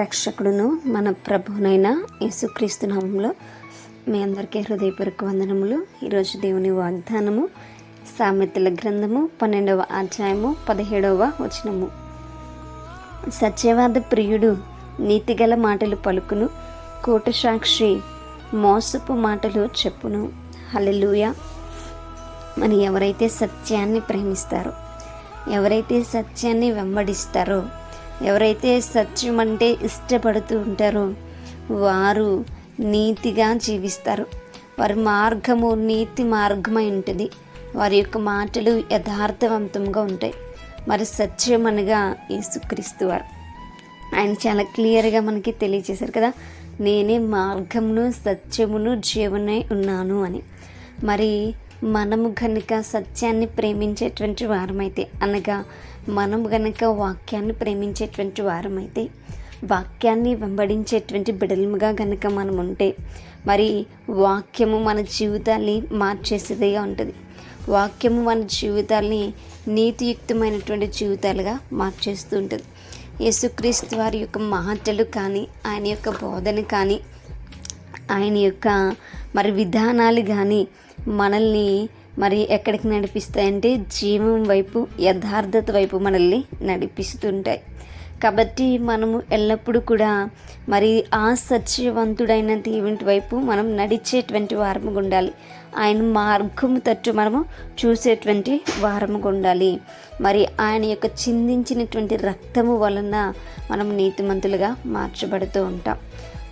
రక్షకుడును మన ప్రభునైన యేసుక్రీస్తు నామంలో మీ అందరికీ హృదయపూర్వక వందనములు ఈరోజు దేవుని వాగ్దానము సామెతల గ్రంథము పన్నెండవ అధ్యాయము పదిహేడవ వచనము సత్యవాద ప్రియుడు నీతిగల మాటలు పలుకును కోట సాక్షి మోసపు మాటలు చెప్పును హలెలూయ మరి ఎవరైతే సత్యాన్ని ప్రేమిస్తారో ఎవరైతే సత్యాన్ని వెంబడిస్తారో ఎవరైతే సత్యం అంటే ఇష్టపడుతూ ఉంటారో వారు నీతిగా జీవిస్తారు వారి మార్గము నీతి మార్గమై ఉంటుంది వారి యొక్క మాటలు యథార్థవంతంగా ఉంటాయి మరి సత్యం అనగా యేసుక్రీస్తు వారు ఆయన చాలా క్లియర్గా మనకి తెలియజేశారు కదా నేనే మార్గమును సత్యమును జీవనై ఉన్నాను అని మరి మనము గనుక సత్యాన్ని ప్రేమించేటువంటి వారమైతే అనగా మనం గనుక వాక్యాన్ని ప్రేమించేటువంటి వారమైతే వాక్యాన్ని వెంబడించేటువంటి బిడలముగా గనుక మనం ఉంటే మరి వాక్యము మన జీవితాన్ని మార్చేసేదిగా ఉంటుంది వాక్యము మన జీవితాల్ని నీతియుక్తమైనటువంటి జీవితాలుగా మార్చేస్తూ ఉంటుంది యేసుక్రీస్తు వారి యొక్క మాటలు కానీ ఆయన యొక్క బోధన కానీ ఆయన యొక్క మరి విధానాలు కానీ మనల్ని మరి ఎక్కడికి నడిపిస్తాయంటే జీవం వైపు యథార్థత వైపు మనల్ని నడిపిస్తుంటాయి కాబట్టి మనము ఎల్లప్పుడూ కూడా మరి ఆ సత్యవంతుడైన దేవుని వైపు మనం నడిచేటువంటి వారముగా ఉండాలి ఆయన మార్గము తట్టు మనము చూసేటువంటి వారముగా ఉండాలి మరి ఆయన యొక్క చిందించినటువంటి రక్తము వలన మనం నీతిమంతులుగా మార్చబడుతూ ఉంటాం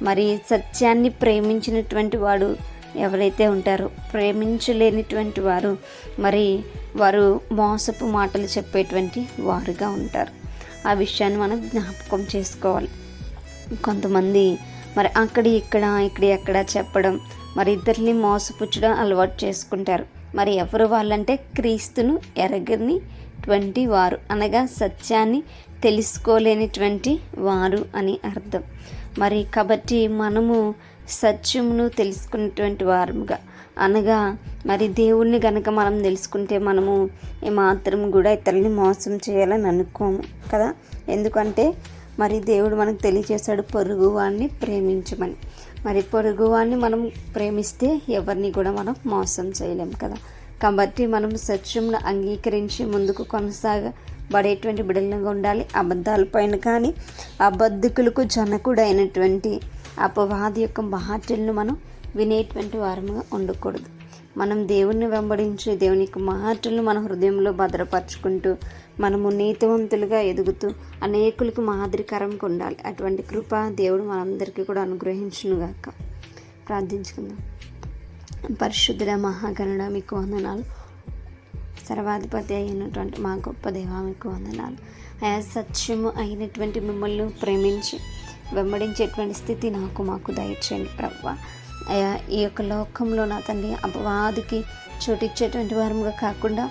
మరి సత్యాన్ని ప్రేమించినటువంటి వాడు ఎవరైతే ఉంటారో ప్రేమించలేనిటువంటి వారు మరి వారు మోసపు మాటలు చెప్పేటువంటి వారుగా ఉంటారు ఆ విషయాన్ని మనం జ్ఞాపకం చేసుకోవాలి కొంతమంది మరి అక్కడ ఇక్కడ ఇక్కడ ఎక్కడ చెప్పడం మరి ఇద్దరిని మోసపుచ్చడం అలవాటు చేసుకుంటారు మరి ఎవరు వాళ్ళంటే క్రీస్తును ఎరగనిటువంటి వారు అనగా సత్యాన్ని తెలుసుకోలేనిటువంటి వారు అని అర్థం మరి కాబట్టి మనము సత్యమును తెలుసుకున్నటువంటి వారముగా అనగా మరి దేవుణ్ణి గనక మనం తెలుసుకుంటే మనము ఏమాత్రం కూడా ఇతరులని మోసం చేయాలని అనుకోము కదా ఎందుకంటే మరి దేవుడు మనకు తెలియజేశాడు వాడిని ప్రేమించమని మరి పొరుగు వాడిని మనం ప్రేమిస్తే ఎవరిని కూడా మనం మోసం చేయలేం కదా కాబట్టి మనం సత్యంను అంగీకరించి ముందుకు కొనసాగ పడేటువంటి బిడలంగా ఉండాలి అబద్ధాల పైన కానీ అబద్ధికులకు జనకుడైనటువంటి అపవాది యొక్క మాటలను మనం వినేటువంటి వారముగా ఉండకూడదు మనం దేవుణ్ణి వెంబడించి దేవుని యొక్క మాటలను మన హృదయంలో భద్రపరచుకుంటూ మనము నీతివంతులుగా ఎదుగుతూ అనేకులకు మాదిరికరంగా ఉండాలి అటువంటి కృప దేవుడు మనందరికీ కూడా అనుగ్రహించునుగాక ప్రార్థించుకుందాం పరిశుద్ధుల మహాగణుడ మీకు వందనాలు సర్వాధిపతి అయినటువంటి మా గొప్ప దేవ మీకు వందనాలు ఆయా సత్యము అయినటువంటి మిమ్మల్ని ప్రేమించి వెంబడించేటువంటి స్థితి నాకు మాకు దయచేయండి ప్రవ్వ ఈ యొక్క లోకంలో నా తండ్రి అపవాదికి చోటిచ్చేటువంటి వారముగా కాకుండా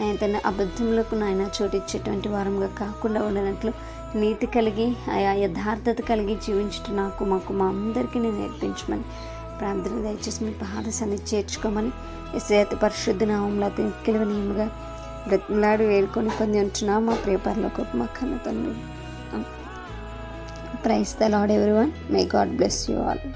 ఆయన తన అబద్ధములకు నాయన చోటిచ్చేటువంటి వారముగా కాకుండా ఉండనట్లు నీతి కలిగి ఆయా యథార్థత కలిగి జీవించటం నాకు మాకు మా అందరికీ నేను నేర్పించమని ప్రార్థన దయచేసి మీ సన్ని చేర్చుకోమని శ్రేత పరిశుద్ధ నామంలో తింకిలువనేముగా బ్రతిమలాడి వేడుకొని పొంది ఉంటున్నాం మా ప్రియపరలోకి మా కన్న తండ్రి Praise the Lord, everyone. May God bless you all.